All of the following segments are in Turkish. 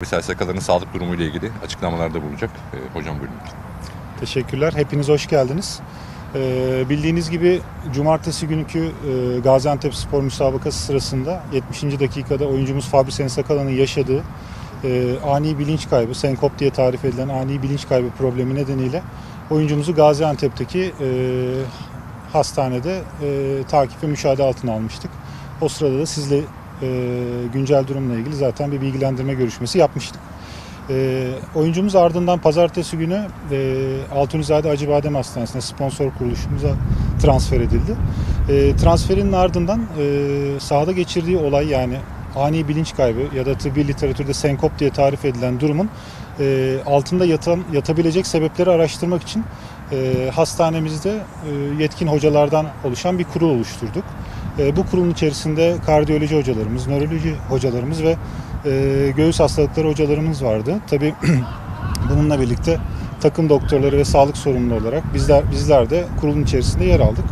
Mesela SSK'ların sağlık durumu ile ilgili açıklamalarda bulunacak. Ee, hocam buyurun. Teşekkürler. Hepiniz hoş geldiniz. Ee, bildiğiniz gibi cumartesi günkü e, Gaziantep Spor müsabakası sırasında 70. dakikada oyuncumuz Fabri Sensakala'nın yaşadığı e, ani bilinç kaybı, senkop diye tarif edilen ani bilinç kaybı problemi nedeniyle oyuncumuzu Gaziantep'teki e, hastanede e, takip ve müşahede altına almıştık. O sırada da sizle e, güncel durumla ilgili zaten bir bilgilendirme görüşmesi yapmıştık. E, oyuncumuz ardından pazartesi günü e, Altunizade Acıbadem Hastanesi'ne sponsor kuruluşumuza transfer edildi. E, transferinin ardından e, sahada geçirdiği olay yani ani bilinç kaybı ya da tıbbi literatürde senkop diye tarif edilen durumun e, altında yatan yatabilecek sebepleri araştırmak için e, hastanemizde e, yetkin hocalardan oluşan bir kurul oluşturduk. E, bu kurulun içerisinde kardiyoloji hocalarımız, nöroloji hocalarımız ve e, göğüs hastalıkları hocalarımız vardı. Tabii bununla birlikte takım doktorları ve sağlık sorumlu olarak bizler bizler de kurulun içerisinde yer aldık.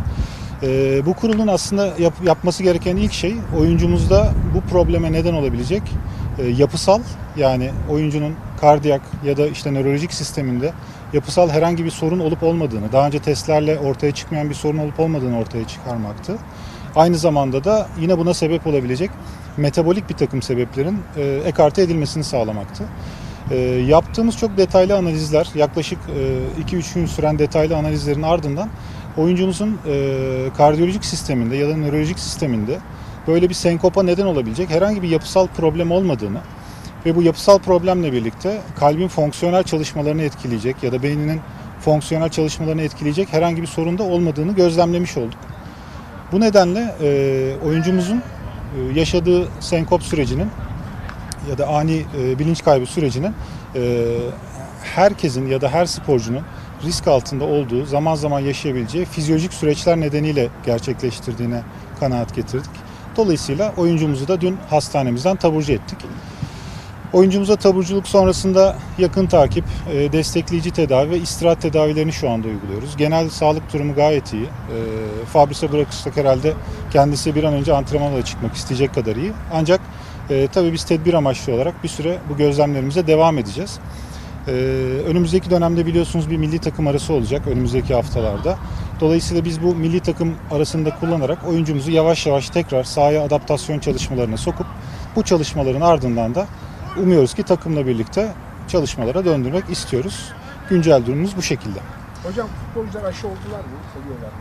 E, bu kurulun aslında yap- yapması gereken ilk şey oyuncumuzda bu probleme neden olabilecek yapısal yani oyuncunun kardiyak ya da işte nörolojik sisteminde yapısal herhangi bir sorun olup olmadığını, daha önce testlerle ortaya çıkmayan bir sorun olup olmadığını ortaya çıkarmaktı. Aynı zamanda da yine buna sebep olabilecek metabolik bir takım sebeplerin e, ekarte edilmesini sağlamaktı. E, yaptığımız çok detaylı analizler, yaklaşık e, 2-3 gün süren detaylı analizlerin ardından oyuncumuzun e, kardiyolojik sisteminde ya da nörolojik sisteminde böyle bir senkopa neden olabilecek herhangi bir yapısal problem olmadığını ve bu yapısal problemle birlikte kalbin fonksiyonel çalışmalarını etkileyecek ya da beyninin fonksiyonel çalışmalarını etkileyecek herhangi bir sorun da olmadığını gözlemlemiş olduk. Bu nedenle e, oyuncumuzun e, yaşadığı senkop sürecinin ya da ani e, bilinç kaybı sürecinin e, herkesin ya da her sporcunun risk altında olduğu, zaman zaman yaşayabileceği fizyolojik süreçler nedeniyle gerçekleştirdiğine kanaat getirdik. Dolayısıyla oyuncumuzu da dün hastanemizden taburcu ettik. Oyuncumuza taburculuk sonrasında yakın takip, e, destekleyici tedavi ve istirahat tedavilerini şu anda uyguluyoruz. Genel sağlık durumu gayet iyi. E, Fabris'e bırakırsak herhalde kendisi bir an önce antrenmana da çıkmak isteyecek kadar iyi. Ancak e, tabii biz tedbir amaçlı olarak bir süre bu gözlemlerimize devam edeceğiz. Önümüzdeki dönemde biliyorsunuz bir milli takım arası olacak önümüzdeki haftalarda. Dolayısıyla biz bu milli takım arasında kullanarak oyuncumuzu yavaş yavaş tekrar sahaya adaptasyon çalışmalarına sokup bu çalışmaların ardından da umuyoruz ki takımla birlikte çalışmalara döndürmek istiyoruz. Güncel durumumuz bu şekilde. Hocam futbolcular aşı oldular mı? Oluyorlar mı?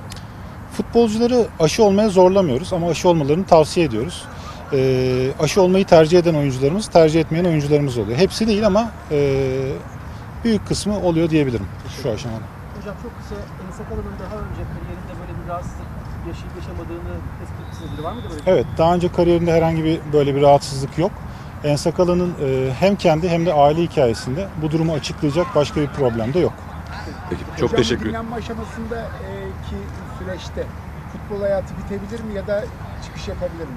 Futbolcuları aşı olmaya zorlamıyoruz ama aşı olmalarını tavsiye ediyoruz. Ee, aşı olmayı tercih eden oyuncularımız, tercih etmeyen oyuncularımız oluyor. Hepsi değil ama e, büyük kısmı oluyor diyebilirim şu aşamada. Hocam çok kısa Enis Akalın'ın daha önce kariyerinde böyle bir rahatsızlık yaşayıp yaşamadığını tespit. Var mıydı böyle şey? Evet, daha önce kariyerinde herhangi bir böyle bir rahatsızlık yok. Ensakala'nın e, hem kendi hem de aile hikayesinde bu durumu açıklayacak başka bir problem de yok. Peki çok Hocam, teşekkür bu dinlenme aşamasında e, ki süreçte futbol hayatı bitebilir mi ya da çıkış yapabilir mi?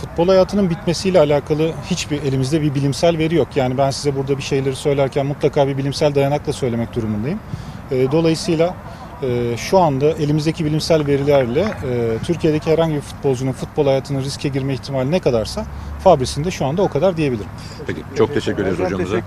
Futbol hayatının bitmesiyle alakalı hiçbir elimizde bir bilimsel veri yok. Yani ben size burada bir şeyleri söylerken mutlaka bir bilimsel dayanakla söylemek durumundayım. E, Dolayısıyla şu anda elimizdeki bilimsel verilerle e, Türkiye'deki herhangi bir futbolcunun futbol hayatının riske girme ihtimali ne kadarsa Fabris'in de şu anda o kadar diyebilirim. Peki çok teşekkür ederiz hocamıza.